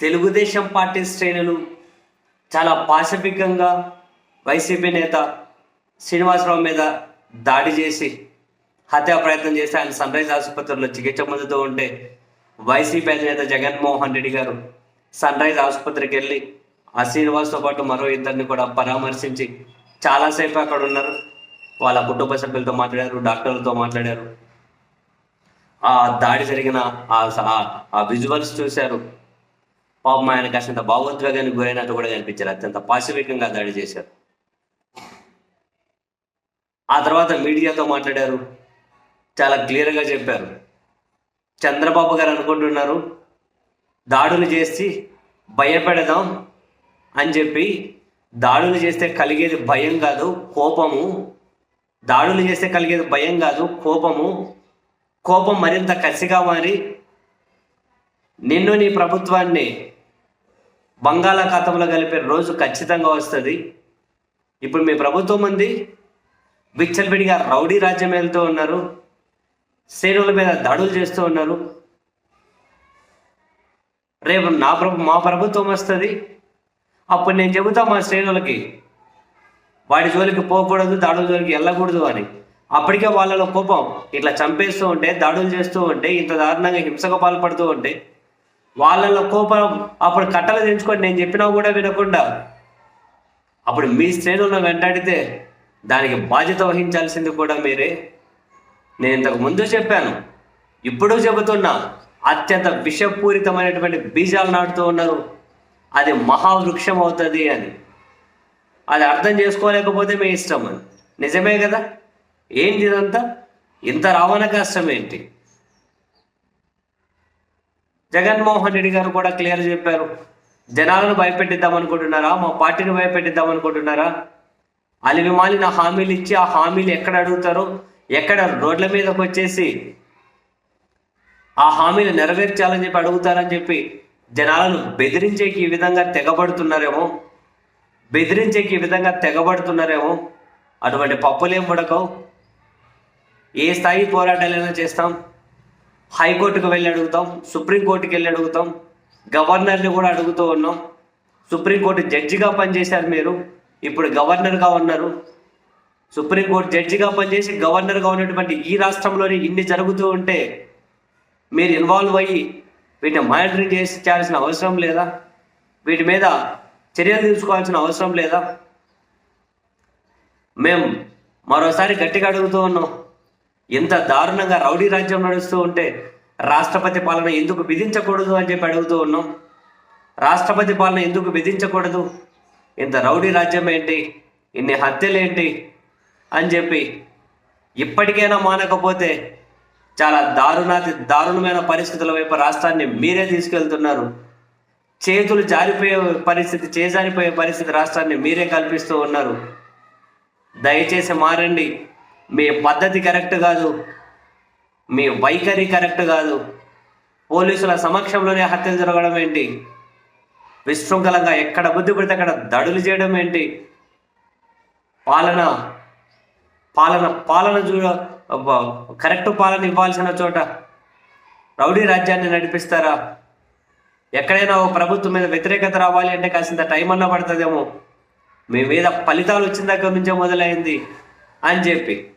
Telugu Desam party శ్రేణులు చాలా పాశవికంగా YCP నేత శ్రీనివాసరావు మీద దాడి చేసి హత్యా ప్రయత్నం చేసి ఆయన సన్ రైజ్ ఆసుపత్రిలో చికిత్స పొందుతూ ఉంటే వైసీపీ అధినేత జగన్మోహన్ రెడ్డి గారు సన్ రైజ్ ఆసుపత్రికి వెళ్ళి ఆ శ్రీనివాస్తో పాటు మరో ఇద్దరిని కూడా పరామర్శించి చాలాసేపు అక్కడ ఉన్నారు. వాళ్ళ కుటుంబ సభ్యులతో మాట్లాడారు డాక్టర్లతో మాట్లాడారు. ఆ దాడి జరిగిన ఆ ఆ- ఆ విజువల్స్ చూశారు. పాపం ఆయన అసంత భావోద్వేగానికి గురైనట్టు కూడా కనిపించారు. అత్యంత పాశవికంగా దాడి చేశారు. ఆ తర్వాత మీడియాతో మాట్లాడారు. చాలా క్లియర్గా చెప్పారు. చంద్రబాబు గారు అనుకుంటున్నారు దాడులు చేసి భయపెడదాం అని చెప్పి దాడులు చేస్తే కలిగేది భయం కాదు కోపము. దాడులు చేస్తే కలిగేది భయం కాదు కోపము. కోపం మరింత కసిగా మారి నిన్ను నీ ప్రభుత్వాన్ని బంగాళాఖాతంలో కలిపే రోజు ఖచ్చితంగా వస్తుంది. ఇప్పుడు మీ ప్రభుత్వం ఉంది. విచ్చలవిడిగా రౌడీ రాజ్యం వెళ్తూ ఉన్నారు. శ్రేణుల మీద దాడులు చేస్తూ ఉన్నారు. రేపు నా ప్రభు మా ప్రభుత్వం వస్తుంది. అప్పుడు నేను చెబుతా మా శ్రేణులకి వాడి జోలికి పోకూడదు దాడుల జోలికి వెళ్ళకూడదు అని. అప్పటికే వాళ్ళలో కోపం. ఇట్లా చంపేస్తూ ఉంటే దాడులు చేస్తూ ఉంటే ఇంత దారుణంగా హింసకు పాల్పడుతూ ఉంటే వాళ్ళలో కోపం అప్పుడు కట్టలు తెంచుకొని నేను చెప్పినా కూడా వినకుండా అప్పుడు మీ శ్రేణులను వెంటాడితే దానికి బాధ్యత వహించాల్సింది కూడా మీరే. నేను ఇంతకు ముందు చెప్పాను. ఇప్పుడు చెబుతున్నా అత్యంత విషపూరితమైనటువంటి బీజాలు నాటుతూ ఉన్నారు. అది మహావృక్షం అవుతుంది అని. అది అర్థం చేసుకోలేకపోతే మీ ఇష్టం అని. నిజమే కదా? ఏంటి ఇదంతా ఇంత రావణ కష్టం ఏంటి? జగన్మోహన్ రెడ్డి గారు కూడా క్లియర్ చెప్పారు. జనాలను భయపెట్టిద్దాం అనుకుంటున్నారా? మా పార్టీని భయపెట్టిద్దాం అనుకుంటున్నారా? అలివి మాలిన హామీలు ఇచ్చి ఆ హామీలు ఎక్కడ అడుగుతారో? ఎక్కడ రోడ్ల మీదకి వచ్చేసి ఆ హామీలు నెరవేర్చాలని చెప్పి అడుగుతారని చెప్పి జనాలను బెదిరించేకి ఈ విధంగా తెగబడుతున్నారేమో? బెదిరించేకి ఈ విధంగా తెగబడుతున్నారేమో? అటువంటి పప్పులేం పడకవు ఏ స్థాయి పోరాటాలైనా చేస్తాం. హైకోర్టుకు వెళ్ళి అడుగుతాం సుప్రీంకోర్టుకి వెళ్ళి అడుగుతాం గవర్నర్ని కూడా అడుగుతూ ఉన్నాం. సుప్రీంకోర్టు జడ్జిగా పనిచేశారు మీరు ఇప్పుడు గవర్నర్గా ఉన్నారు. సుప్రీంకోర్టు జడ్జిగా పనిచేసి గవర్నర్గా ఉన్నటువంటి ఈ రాష్ట్రంలోని ఇన్ని జరుగుతూ ఉంటే మీరు ఇన్వాల్వ్ అయ్యి వీటిని మానిటరింగ్ చేసి చేయాల్సిన అవసరం లేదా? వీటి మీద చర్యలు తీసుకోవాల్సిన అవసరం లేదా? మేము మరోసారి గట్టిగా అడుగుతూ ఉన్నాం. ఇంత దారుణంగా రౌడీ రాజ్యం నడుస్తూ ఉంటే రాష్ట్రపతి పాలన ఎందుకు విధించకూడదు అని చెప్పి అడుగుతూ ఉన్నాం. రాష్ట్రపతి పాలన ఎందుకు విధించకూడదు? ఇంత రౌడీ రాజ్యం ఏంటి? ఇన్ని హత్యలేంటి అని చెప్పి ఇప్పటికైనా మానకపోతే చాలా దారుణాతి దారుణమైన పరిస్థితుల వైపు రాష్ట్రాన్ని మీరే తీసుకెళ్తున్నారు. చేతులు జారిపోయే పరిస్థితి చేజారిపోయే పరిస్థితి రాష్ట్రాన్ని మీరే కల్పిస్తూ ఉన్నారు. దయచేసి మారండి. మీ పద్ధతి కరెక్ట్ కాదు. మీ వైఖరి కరెక్ట్ కాదు. పోలీసుల సమక్షంలోనే హత్యలు జరగడం ఏంటి? విశృంఖలంగా ఎక్కడ బుద్ధి పడితే అక్కడ దడులు చేయడం ఏంటి? పాలన పాలన పాలన చూడ కరెక్ట్ పాలన ఇవ్వాల్సిన చోట రౌడీ రాజ్యాన్ని నడిపిస్తారా? ఎక్కడైనా ఓ ప్రభుత్వం మీద వ్యతిరేకత రావాలి అంటే కాసింత టైం అన్న పడుతుందేమో. మీ మీద ఫలితాలు వచ్చిన దగ్గర నుంచే మొదలైంది అని చెప్పి.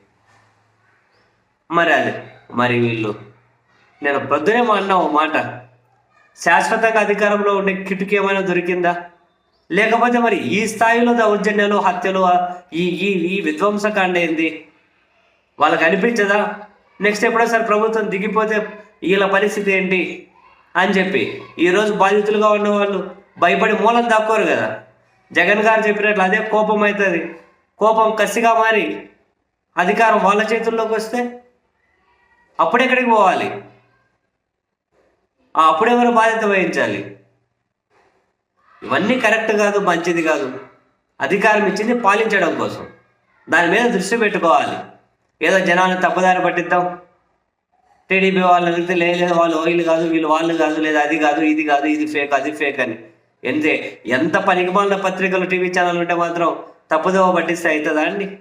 మరి అది మరి వీళ్ళు? నేను ప్రొద్దునేమో అన్నా ఓ మాట. శాశ్వతంగా అధికారంలో ఉండే కిటుకు ఏమైనా దొరికిందా? లేకపోతే మరి ఈ స్థాయిలో దౌర్జన్యాలు హత్యలు ఈ ఈ ఈ విధ్వంసకాండ ఏంది? వాళ్ళకి అనిపించదా? నెక్స్ట్ ఎప్పుడోసారి ప్రభుత్వం దిగిపోతే వీళ్ళ పరిస్థితి ఏంటి? అని చెప్పి. ఈరోజు బాధితులుగా ఉన్న వాళ్ళు భయపడి మూలం దాక్కోరు కదా. జగన్ గారు చెప్పినట్లు అదే కోపం అవుతుంది. కోపం కసిగా మారి అధికారం వాళ్ళ చేతుల్లోకి వస్తే అప్పుడెక్కడికి పోవాలి? ఆ అప్పుడెవరు బాధ్యత వహించాలి? ఇవన్నీ కరెక్ట్ కాదు మంచిది కాదు. అధికారం ఇచ్చింది పాలించడం కోసం. దాని మీద దృష్టి పెట్టుకోవాలి. ఏదో జనాలను తప్పుదారి పట్టిద్దాం. టీడీపీ వాళ్ళు అడిగితే లేదు వాళ్ళు వీళ్ళు కాదు వీళ్ళు వాళ్ళు కాదు లేదా అది కాదు ఇది కాదు ఇది ఫేక్ అది ఫేక్ అని. ఎంతే? ఎంత పనికిమాలిన పత్రికలు టీవీ ఛానల్ ఉంటే మాత్రం తప్పుదోవ పట్టిస్తే అవుతుందా అండి?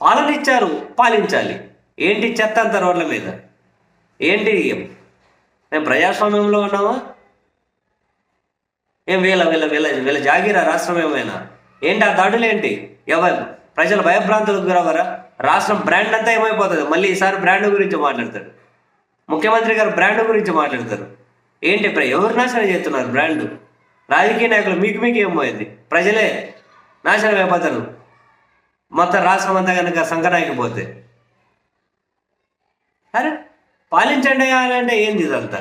పాలన ఇచ్చారు పాలించాలి. ఏంటి చెత్త అంత రోడ్ల మీద? ఏంటి మేము ప్రజాస్వామ్యంలో ఉన్నామా ఏం వీళ్ళ వీళ్ళ వీళ్ళ వీళ్ళ జాగీరా రాష్ట్రం ఏమైనా? ఏంటి ఆ దాడులు ఏంటి? ఎవరు? ప్రజలు భయభ్రాంతులకు గురవరా రాష్ట్రం బ్రాండ్ అంతా ఏమైపోతుంది? మళ్ళీ ఈసారి బ్రాండ్ గురించి మాట్లాడతారు. ముఖ్యమంత్రి గారు బ్రాండ్ గురించి మాట్లాడతారు. ఏంటి ప్ర ఎవరు నాశనం చేస్తున్నారు బ్రాండ్ రాజకీయ నాయకులు మీకు మీకు ఏమైంది ప్రజలే నాశనం అయిపోతారు. మొత్తం రాష్ట్రం అంతా కనుక సంకరాకిపోతే అరే పాలించండి అంటే ఏంది ఇదంతా?